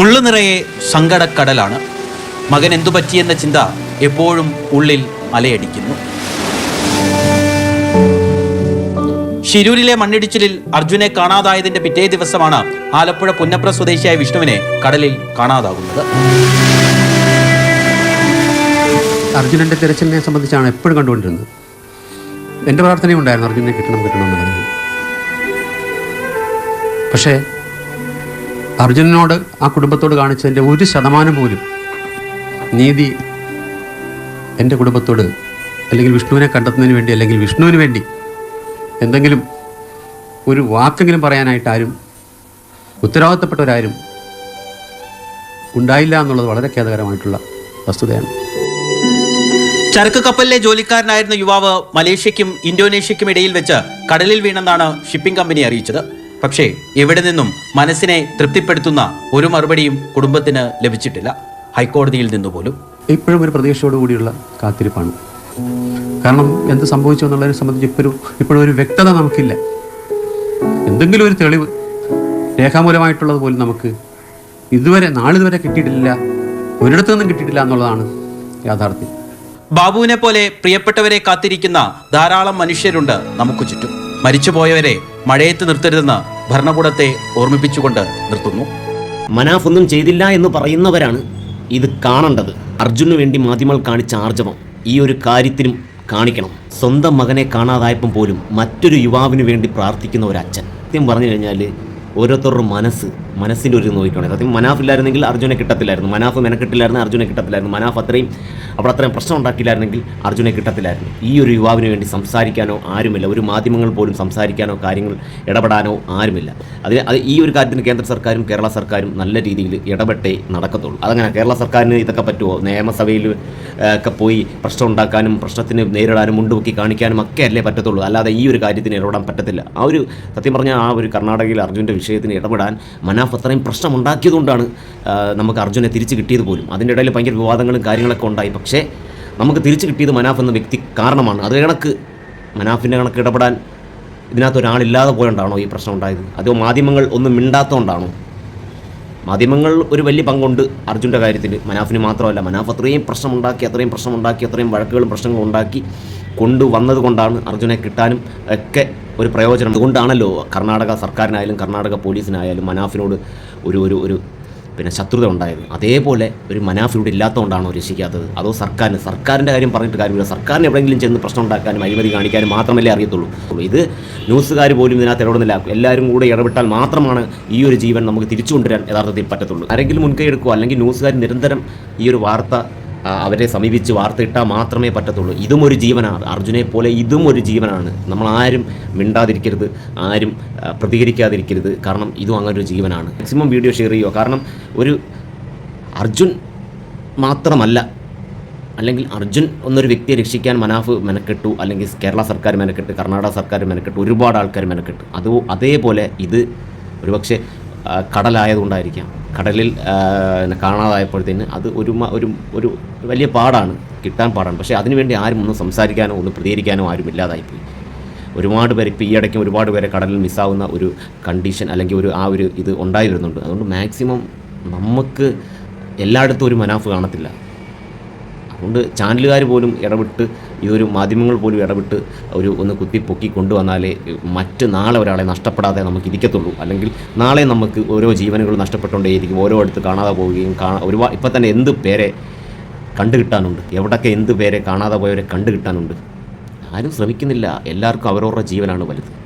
ഉള്ളു നിറയെ സങ്കടക്കടലാണ്. മകൻ എന്തു പറ്റിയെന്ന ചിന്ത എപ്പോഴും ഉള്ളിൽ അലയടിക്കുന്നു ഷിരൂരിലെ മണ്ണിടിച്ചിലിൽ അർജുനെ കാണാതായതിന്റെ പിറ്റേ ദിവസമാണ് ആലപ്പുഴ പുന്നപ്ര സ്വദേശിയായ വിഷ്ണുവിനെ കടലിൽ കാണാതാകുന്നത്. അർജുനന്റെ തിരച്ചിലിനെ സംബന്ധിച്ചാണ് എപ്പോഴും കണ്ടുകൊണ്ടിരുന്നത്. എന്റെ പ്രാർത്ഥനയുണ്ടായിരുന്നു അർജുനെ കിട്ടണം കിട്ടണം എന്നുള്ളത് പക്ഷേ അർജുനനോട് ആ കുടുംബത്തോട് കാണിച്ചതിന്റെ ഒരു ശതമാനം പോലും നീതി എന്റെ കുടുംബത്തോട് അല്ലെങ്കിൽ വിഷ്ണുവിനെ കണ്ടെത്തുന്നതിന് വേണ്ടി അല്ലെങ്കിൽ വിഷ്ണുവിന് വേണ്ടി എന്തെങ്കിലും ഒരു വാക്കെങ്കിലും പറയാനായിട്ട് ആരും ഉത്തരവാദിത്തപ്പെട്ടവരാരും ഉണ്ടായില്ല എന്നുള്ളത് വളരെ ഖേദകരമായിട്ടുള്ള വസ്തുതയാണ്. ചരക്ക് കപ്പലിലെ ജോലിക്കാരനായിരുന്ന യുവാവ് മലേഷ്യയ്ക്കും ഇന്തോനേഷ്യയ്ക്കും ഇടയിൽ വെച്ച് കടലിൽ വീണെന്നാണ് ഷിപ്പിംഗ് കമ്പനി അറിയിച്ചത്. പക്ഷേ എവിടെ നിന്നും മനസ്സിനെ തൃപ്തിപ്പെടുത്തുന്ന ഒരു മറുപടിയും കുടുംബത്തിന് ലഭിച്ചിട്ടില്ല. ഹൈക്കോടതിയിൽ നിന്നുപോലും ഇപ്പോഴും ഒരു പ്രതീക്ഷയോട് കൂടിയുള്ള കാത്തിരിപ്പാണ്. കാരണം എന്ത് സംഭവിച്ചു എന്നുള്ളതിനെ സംബന്ധിച്ച് ഇപ്പോഴും ഇപ്പോഴും ഒരു വ്യക്തത നമുക്കില്ല. എന്തെങ്കിലും ഒരു തെളിവ് രേഖാമൂലമായിട്ടുള്ളത് പോലും നമുക്ക് ഇതുവരെ നാളിതുവരെ കിട്ടിയിട്ടില്ല ഒരിടത്തു നിന്നും കിട്ടിയിട്ടില്ല എന്നുള്ളതാണ് യാഥാർത്ഥ്യം. ബാബുവിനെ പോലെ പ്രിയപ്പെട്ടവരെ കാത്തിരിക്കുന്ന ധാരാളം മനുഷ്യരുണ്ട് നമുക്ക് ചുറ്റും. മരിച്ചുപോയവരെ മഴയത്ത് നിർത്തരുതെന്ന് ഭരണകൂടത്തെ ഓർമ്മിപ്പിച്ചുകൊണ്ട് നിർത്തുന്നു. മനാഫ് ഒന്നും ചെയ്തില്ല എന്ന് പറയുന്നവരാണ് ഇത് കാണേണ്ടത്. അർജുനു വേണ്ടി മാധ്യമങ്ങൾ കാണിച്ച ആർജവം ഈ ഒരു കാര്യത്തിനും കാണിക്കണം. സ്വന്തം മകനെ കാണാതായപ്പം പോലും മറ്റൊരു യുവാവിന് വേണ്ടി പ്രാർത്ഥിക്കുന്ന ഒരു അച്ഛൻ. സത്യം പറഞ്ഞു കഴിഞ്ഞാൽ ഓരോരുത്തരുടെ മനസ്സ് മനസ്സിന്റെ ഒരു നോക്കിക്കോണേ. സത്യം മനാഫ് ഇല്ലായിരുന്നെങ്കിൽ അർജുനെ കിട്ടത്തില്ലായിരുന്നു. മനാഫ് മെനക്കെട്ടില്ലായിരുന്നു അർജുനെ കിട്ടത്തില്ലായിരുന്നു. മനാഫ് അത്രയും അവിടെ അത്രയും പ്രശ്നം ഉണ്ടാക്കിയില്ലായിരുന്നെങ്കിൽ അർജുനെ കിട്ടത്തില്ലായിരുന്നു. ഈ ഒരു യുവാവിന് വേണ്ടി സംസാരിക്കാനോ ആരുമില്ല. ഒരു മാധ്യമങ്ങൾ പോലും സംസാരിക്കാനോ കാര്യങ്ങൾ ഇടപെടാനോ ആരുമില്ല. അതിന് അത് ഈ ഒരു കാര്യത്തിന് കേന്ദ്ര സർക്കാരും കേരള സർക്കാരും നല്ല രീതിയിൽ ഇടപെട്ടേ നടക്കത്തുള്ളൂ. അതങ്ങനെ കേരള സർക്കാരിന് ഇതൊക്കെ പറ്റുമോ നിയമസഭയിൽ ഒക്കെ പോയി പ്രശ്നം ഉണ്ടാക്കാനും പ്രശ്നത്തിന് നേരിടാനും മുണ്ടുപൊക്കി കാണിക്കാനും ഒക്കെ അല്ലേ പറ്റത്തുള്ളൂ. അല്ലാതെ ഈ ഒരു കാര്യത്തിന് ഇടപെടാൻ പറ്റത്തില്ല. ആ ഒരു സത്യം പറഞ്ഞാൽ ആ ഒരു കർണാടകയിൽ അർജുന്റെ വിഷയത്തിന് ഇടപെടാൻ മനാഫ് അത്രയും പ്രശ്നമുണ്ടാക്കിയതുകൊണ്ടാണ് നമുക്ക് അർജുനെ തിരിച്ച് കിട്ടിയത് പോലും. അതിന്റെ ഇടയിൽ ഭയങ്കര വിവാദങ്ങളും കാര്യങ്ങളൊക്കെ ഉണ്ടായി. പക്ഷേ നമുക്ക് തിരിച്ച് കിട്ടിയത് മനാഫ് എന്ന വ്യക്തി കാരണമാണ്. അത് കണക്ക് മനാഫിന്റെ കണക്ക് ഇടപെടാൻ ഇതിനകത്ത് ഒരാളില്ലാതെ പോയോണ്ടാണോ ഈ പ്രശ്നം ഉണ്ടായത്? അതോ മാധ്യമങ്ങൾ ഒന്നും മിണ്ടാത്തതുകൊണ്ടാണോ മാധ്യമങ്ങൾ ഒരു വലിയ പങ്കുണ്ട് അർജുന്റെ കാര്യത്തിൽ. മനാഫിന് മാത്രമല്ല മനാഫ് അത്രയും പ്രശ്നമുണ്ടാക്കി അത്രയും പ്രശ്നമുണ്ടാക്കി അത്രയും വഴക്കുകളും പ്രശ്നങ്ങളും ഉണ്ടാക്കി കൊണ്ടുവന്നത് കൊണ്ടാണ് അർജുനെ കിട്ടാനും ഒക്കെ ഒരു പ്രയോജനം. അതുകൊണ്ടാണല്ലോ കർണാടക സർക്കാരിനായാലും കർണാടക പോലീസിനായാലും മനാഫിനോട് ഒരു ഒരു ഒരു പിന്നെ ശത്രുത ഉണ്ടായത്. അതേപോലെ ഒരു മനാഫിലൂടെ ഇല്ലാത്തതുകൊണ്ടാണോ രക്ഷിക്കാത്തത്? അതോ സർക്കാരിന്? സർക്കാരിന്റെ കാര്യം പറഞ്ഞിട്ട് കാര്യമില്ല. സർക്കാരിന് എവിടെയെങ്കിലും ചെന്ന് പ്രശ്നം ഉണ്ടാക്കാനും അഴിമതി കാണിക്കാനും മാത്രമല്ലേ അറിയത്തുള്ളൂ. ഇത് ന്യൂസുകാർ പോലും ഇതിനകത്ത് ഇടപെടുന്നില്ല. എല്ലാവരും കൂടെ ഇടപെട്ടാൽ മാത്രമാണ് ഈ ഒരു ജീവൻ നമുക്ക് തിരിച്ചു കൊണ്ടുവരാൻ യഥാർത്ഥത്തിൽ പറ്റത്തുള്ളൂ. ആരെങ്കിലും മുൻകൈ എടുക്കുക അല്ലെങ്കിൽ ന്യൂസുകാർ നിരന്തരം ഈ ഒരു വാർത്ത അവരെ സമീപിച്ച് വാർത്തയിട്ടാൽ മാത്രമേ പറ്റത്തുള്ളൂ. ഇതും ഒരു ജീവനാണ്. അർജുനെ പോലെ ഇതും ഒരു ജീവനാണ്. നമ്മൾ ആരും മിണ്ടാതിരിക്കരുത് ആരും പ്രതികരിക്കാതിരിക്കരുത്. കാരണം ഇതും അങ്ങനെ ഒരു ജീവനാണ്. മാക്സിമം വീഡിയോ ഷെയർ ചെയ്യുക. കാരണം ഒരു അർജുൻ മാത്രമല്ല അല്ലെങ്കിൽ അർജുൻ എന്നൊരു വ്യക്തിയെ രക്ഷിക്കാൻ മനാഫ് മെനക്കെട്ടു അല്ലെങ്കിൽ കേരള സർക്കാർ മെനക്കെട്ട് കർണാടക സർക്കാർ മെനക്കെട്ടു ഒരുപാട് ആൾക്കാർ മെനക്കെട്ടു. അത് അതേപോലെ ഇത് ഒരുപക്ഷെ കടലായതുകൊണ്ടായിരിക്കാം. കടലിൽ കാണാതായപ്പോഴത്തേന് അത് ഒരു ഒരു വലിയ പാടാണ് കിട്ടാൻ പാടാണ്. പക്ഷേ അതിനുവേണ്ടി ആരും ഒന്നും സംസാരിക്കാനോ ഒന്നും പ്രതികരിക്കാനോ ആരും ഇല്ലാതായിപ്പോയി. ഒരുപാട് പേര് ഇപ്പോൾ ഈ ഒരുപാട് പേരെ കടലിൽ മിസ്സാവുന്ന ഒരു കണ്ടീഷൻ അല്ലെങ്കിൽ ഒരു ആ ഒരു ഇത് ഉണ്ടായി വരുന്നുണ്ട് അതുകൊണ്ട് മാക്സിമം നമുക്ക് എല്ലായിടത്തും ഒരു മനാഫ് കാണത്തില്ല. അതുകൊണ്ട് ചാനലുകാർ പോലും ഇടപെട്ട് ഇതൊരു മാധ്യമങ്ങൾ പോലും ഇടപെട്ട് ഒരു ഒന്ന് കുത്തി പൊക്കി കൊണ്ടുവന്നാലേ മറ്റ് നാളെ ഒരാളെ നഷ്ടപ്പെടാതെ നമുക്ക് ഇരിക്കത്തുള്ളൂ. അല്ലെങ്കിൽ നാളെ നമുക്ക് ഓരോ ജീവനുകൾ നഷ്ടപ്പെട്ടുകൊണ്ടേയിരിക്കും. ഓരോ അടുത്ത് കാണാതെ പോവുകയും കാണാ ഒരുപാട് ഇപ്പം തന്നെ എന്ത് പേരെ കണ്ടുകിട്ടാനുണ്ട്? എവിടൊക്കെ എന്ത് പേരെ കാണാതെ പോയവരെ കണ്ടുകിട്ടാനുണ്ട്? ആരും ശ്രമിക്കുന്നില്ല. എല്ലാവർക്കും അവരവരുടെ ജീവനാണ് വലുത്.